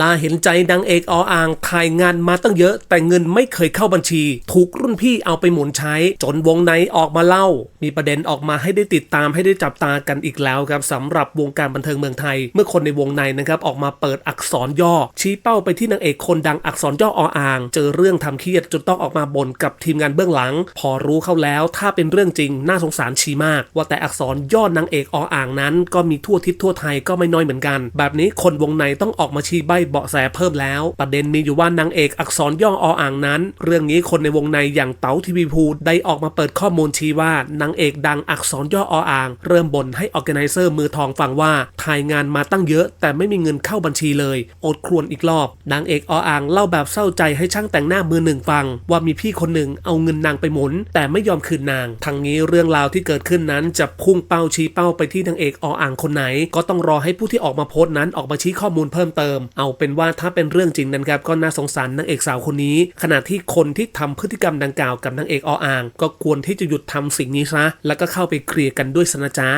น่าเห็นใจนางเอกออ่างถ่ายงานมาตั้งเยอะ แต่เงินไม่เคยเข้าบัญชี ถูกรุ่นพี่เอาไปหมุนใช้ จนวงในออกมาเล่า มีประเด็นออกมาให้ได้ติดตามให้ได้จับตากันอีกแล้วครับสำหรับวงการบันเทิงเมืองไทย เมื่อคนในวงในนะครับออกมาเปิดอักษรย่อ ชี้เป้าไปที่นางเอกคนดังอักษรย่อออ่าง เจอเรื่องทำเครียดจนต้องออกมาบ่นกับทีมงานเบื้องหลัง พอรู้เข้าแล้ว ถ้าเป็นเรื่องจริงน่าสงสารชีมาก ว่าแต่อักษรย่อนางเอกออ่างนั้น ก็มีทั่วทิศทั่วไทยก็ไม่น้อยเหมือนกัน แบบนี้คนวงในต้องออกมาชี้ใบเบาะแสเพิ่มแล้ว ประเด็นมีอยู่ว่านางเอกอักษรย่อออ่างนั้น เรื่องนี้คนในวงในอย่างเต๋าทีวีพูได้ออกมาเปิดข้อมูลชี้ว่านางเอกดังอักษรย่อออ่าง เริ่มบ่นให้ออแกไนเซอร์มือทองฟังว่าถ่ายงานมาตั้งเยอะ แต่ไม่มีเงินเข้าบัญชีเลยอดครวญอีกรอบนางเอกออ่างเล่าแบบเศร้าใจให้ช่างแต่งหน้ามือหนึ่งฟัง ว่ามีพี่คนหนึ่งเอาเงินนางไปหมุน แต่ไม่ยอมคืนนาง ทั้งนี้เรื่องราวที่เกิดขึ้นนั้นจะพุ่งเป้าชี้เป้าไปที่นางเอกออ่างคนไหน ก็ต้องรอให้ผู้ที่ออกมาโพสต์นั้นออกมาชี้ข้อมูลเพิ่มเติม เอาเป็นว่าถ้าเป็นเรื่องจริงนั้นครับก็น่าสงสารนางเอกสาวคนนี้ ขณะที่คนที่ทำพฤติกรรมดังกล่าวกับนางเอกออ่าง ก็ควรที่จะหยุดทำสิ่งนี้ซะแล้วก็เข้าไปเคลียร์กันด้วยสนะจ๊ะ